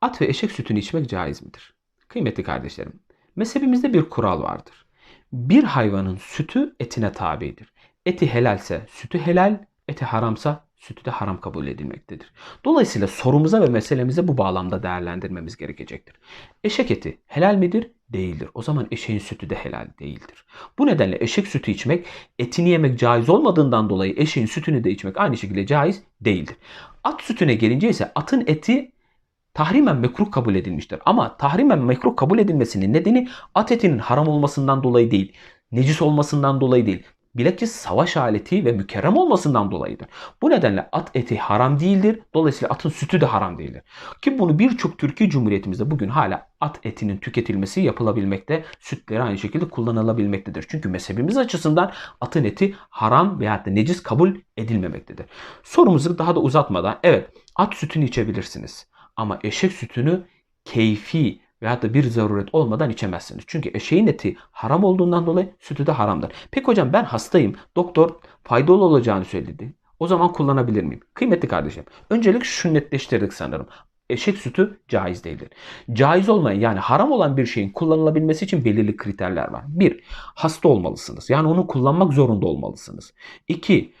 At ve eşek sütünü içmek caiz midir? Kıymetli kardeşlerim, mezhebimizde bir kural vardır. Bir hayvanın sütü etine tabidir. Eti helalse sütü helal, eti haramsa sütü de haram kabul edilmektedir. Dolayısıyla sorumuza ve meselemize bu bağlamda değerlendirmemiz gerekecektir. Eşek eti helal midir? Değildir. O zaman eşeğin sütü de helal değildir. Bu nedenle eşek sütü içmek etini yemek caiz olmadığından dolayı eşeğin sütünü de içmek aynı şekilde caiz değildir. At sütüne gelince ise atın eti tahrimen mekruh kabul edilmiştir. Ama tahrimen mekruh kabul edilmesinin nedeni at etinin haram olmasından dolayı değil, necis olmasından dolayı değil. Bilakis savaş aleti ve mükerrem olmasından dolayıdır. Bu nedenle at eti haram değildir. Dolayısıyla atın sütü de haram değildir. Ki bunu birçok Türkiye Cumhuriyetimizde bugün hala at etinin tüketilmesi yapılabilmekte, sütleri aynı şekilde kullanılabilmektedir. Çünkü mezhebimiz açısından atın eti haram veya da necis kabul edilmemektedir. Sorumuzu daha da uzatmadan, evet at sütünü içebilirsiniz. Ama eşek sütünü keyfi veyahut da bir zaruret olmadan içemezsiniz. Çünkü eşeğin eti haram olduğundan dolayı sütü de haramdır. Peki hocam ben hastayım. Doktor faydalı olacağını söyledi. O zaman kullanabilir miyim? Kıymetli kardeşim. Öncelik şu netleştirdik sanırım. Eşek sütü caiz değildir. Caiz olmayan yani haram olan bir şeyin kullanılabilmesi için belirli kriterler var. Bir, hasta olmalısınız. Yani onu kullanmak zorunda olmalısınız. İki,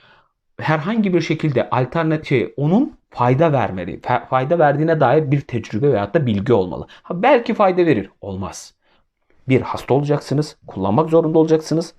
herhangi bir şekilde alternatif şey, onun fayda vermeli. Fa- Fayda verdiğine dair bir tecrübe veyahut da bilgi olmalı. Ha, belki fayda verir. Olmaz. Bir hasta olacaksınız. Kullanmak zorunda olacaksınız.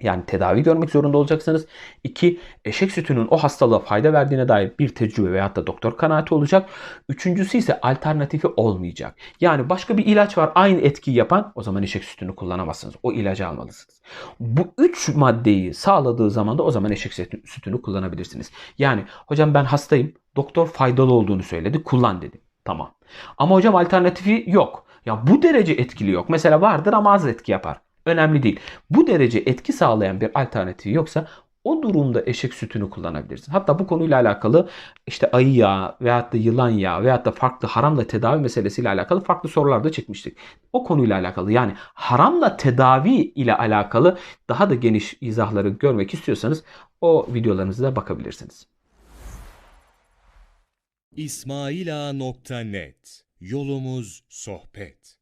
Yani tedavi görmek zorunda olacaksınız. İki, eşek sütünün o hastalığa fayda verdiğine dair bir tecrübe veyahut da doktor kanaati olacak. Üçüncüsü ise alternatifi olmayacak. Yani başka bir ilaç var aynı etkiyi yapan o zaman eşek sütünü kullanamazsınız. O ilacı almalısınız. Bu üç maddeyi sağladığı zaman da o zaman eşek sütü- sütünü kullanabilirsiniz. Yani hocam ben hastayım. Doktor faydalı olduğunu söyledi. Kullan dedi. Tamam. Ama hocam alternatifi yok. Ya bu derece etkili yok. Mesela vardır ama az etki yapar. Önemli değil. Bu derece etki sağlayan bir alternatifi yoksa o durumda eşek sütünü kullanabilirsin. Hatta bu konuyla alakalı işte ayı yağı veyahut da yılan yağı veyahut da farklı haramla tedavi meselesiyle alakalı farklı sorular da çekmiştik. O konuyla alakalı yani haramla tedavi ile alakalı daha da geniş izahları görmek istiyorsanız o videolarınıza da bakabilirsiniz. İsmailağa.net Yolumuz sohbet.